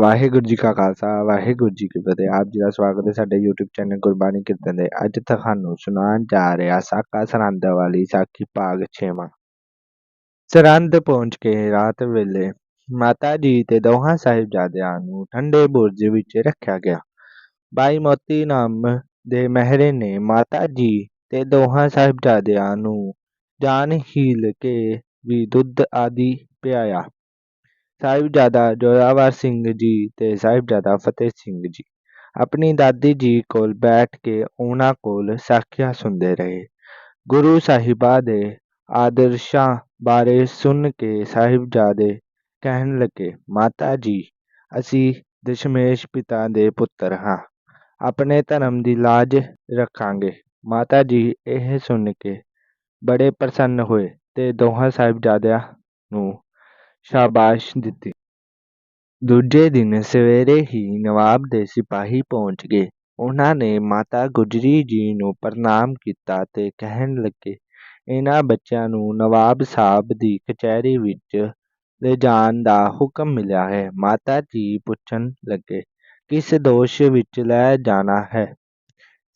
ਵਾਹਿਗੁਰੂ ਜੀ ਕਾ ਖਾਲਸਾ, ਵਾਹਿਗੁਰੂ ਜੀ ਕੀ ਫਤਿਹ। ਆਪ ਜੀ ਦਾ ਸਵਾਗਤ ਹੈ ਸਾਡੇ YouTube ਚੈਨਲ ਗੁਰਬਾਣੀ ਕੀਰਤਨ ਦੇ। ਅੱਜ ਤੁਹਾਨੂੰ ਸੁਣਾਉਣ ਜਾ ਰਿਹਾ ਸਾਕਾ ਸਰਹੰਦ ਵਾਲੀ ਸਾਖੀ ਭਾਗ 6ਵਾਂ ਸਰਹੰਦ ਪਹੁੰਚ ਕੇ ਰਾਤ ਵੇਲੇ ਮਾਤਾ ਜੀ ਤੇ ਦੋਹਾਂ ਸਾਹਿਬਜ਼ਾਦਿਆਂ ਨੂੰ ਠੰਡੇ ਬੁਰਜ ਵਿੱਚ ਰੱਖਿਆ ਗਿਆ। ਬਾਈ ਮੋਤੀ ਨਾਮ ਦੇ ਮਹਿਰੇ ਨੇ ਮਾਤਾ ਜੀ ਤੇ ਦੋਹਾਂ ਸਾਹਿਬਜ਼ਾਦਿਆਂ ਨੂੰ ਜਾਨ ਹੀਲ ਕੇ ਵੀ ਦੁੱਧ ਆਦਿ ਪਿਆਇਆ। ਸਾਹਿਬਜ਼ਾਦਾ ਜੋਰਾਵਰ ਸਿੰਘ ਜੀ ਤੇ ਸਾਹਿਬਜ਼ਾਦਾ ਫਤਿਹ ਸਿੰਘ ਜੀ, ਆਪਣੀ ਦਾਦੀ ਜੀ ਕੋਲ ਬੈਠ ਕੇ ਉਹਨਾਂ ਕੋਲ ਸਾਖੀਆਂ ਸੁਣਦੇ ਰਹੇ। ਗੁਰੂ ਸਾਹਿਬਾਂ ਦੇ ਆਦਰਸ਼ਾਂ ਬਾਰੇ ਸੁਣ ਕੇ ਸਾਹਿਬਜ਼ਾਦੇ ਕਹਿਣ ਲੱਗੇ, ਮਾਤਾ ਜੀ, ਅਸੀਂ ਦਸ਼ਮੇਸ਼ ਪਿਤਾ ਦੇ ਪੁੱਤਰ ਹਾਂ, ਆਪਣੇ ਧਰਮ ਦੀ ਲਾਜ ਰੱਖਾਂਗੇ। ਮਾਤਾ ਜੀ ਇਹ ਸੁਣ ਕੇ ਬੜੇ ਪ੍ਰਸੰਨ ਹੋਏ ਤੇ ਦੋਹਾਂ ਸਾਹਿਬਜ਼ਾਦਿਆਂ ਨੂੰ ਸ਼ਾਬਾਸ਼ ਦਿੱਤੀ। ਦੂਜੇ ਦਿਨ ਸਵੇਰੇ ਹੀ ਨਵਾਬ ਦੇ ਸਿਪਾਹੀ ਪਹੁੰਚ ਗਏ। ਉਹਨਾਂ ਨੇ ਮਾਤਾ ਗੁਜਰੀ ਜੀ ਨੂੰ ਪ੍ਰਣਾਮ ਕੀਤਾ ਤੇ ਕਹਿਣ ਲੱਗੇ, ਇਹਨਾਂ ਬੱਚਿਆਂ ਨੂੰ ਨਵਾਬ ਸਾਹਿਬ ਦੀ ਕਚਹਿਰੀ ਵਿੱਚ ਲਿਜਾਣ ਦਾ ਹੁਕਮ ਮਿਲਿਆ ਹੈ। ਮਾਤਾ ਜੀ ਪੁੱਛਣ ਲੱਗੇ, ਕਿਸ ਦੋਸ਼ ਵਿੱਚ ਲੈ ਜਾਣਾ ਹੈ?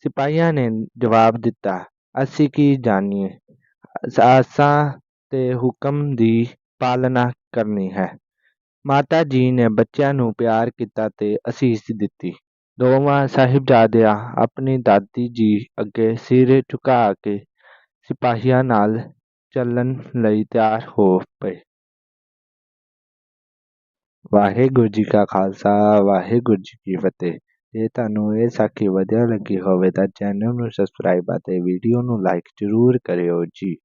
ਸਿਪਾਹੀਆਂ ਨੇ ਜਵਾਬ ਦਿੱਤਾ, ਅਸੀਂ ਕੀ ਜਾਣੀਏ? ਆਸਾਂ ਤੇ ਹੁਕਮ ਦੀ ਪਾਲਣਾ ਕਰਨੀ ਹੈ। ਮਾਤਾ ਜੀ ਨੇ ਬੱਚਿਆਂ ਨੂੰ ਪਿਆਰ ਕੀਤਾ ਤੇ ਅਸੀਸ ਦਿੱਤੀ। ਦੋਵਾਂ ਸਾਹਿਬਜ਼ਾਦਿਆਂ ਆਪਣੀ ਦਾਦੀ ਜੀ ਅੱਗੇ ਸਿਰ ਝੁਕਾ ਕੇ ਸਿਪਾਹੀਆਂ ਨਾਲ ਚੱਲਣ ਲਈ ਤਿਆਰ ਹੋ ਪਏ। ਵਾਹਿਗੁਰੂ ਜੀ ਕਾ ਖਾਲਸਾ, ਵਾਹਿਗੁਰੂ ਜੀ ਕੀ ਫਤਿਹ। ਜੇ ਤੁਹਾਨੂੰ ਇਹ ਸਾਖੀ ਵਧੀਆ ਲੱਗੀ ਹੋਵੇ ਤਾਂ ਚੈਨਲ ਨੂੰ ਸਬਸਕ੍ਰਾਈਬ ਅਤੇ ਵੀਡੀਓ ਨੂੰ ਲਾਈਕ ਜ਼ਰੂਰ ਕਰਿਓ ਜੀ।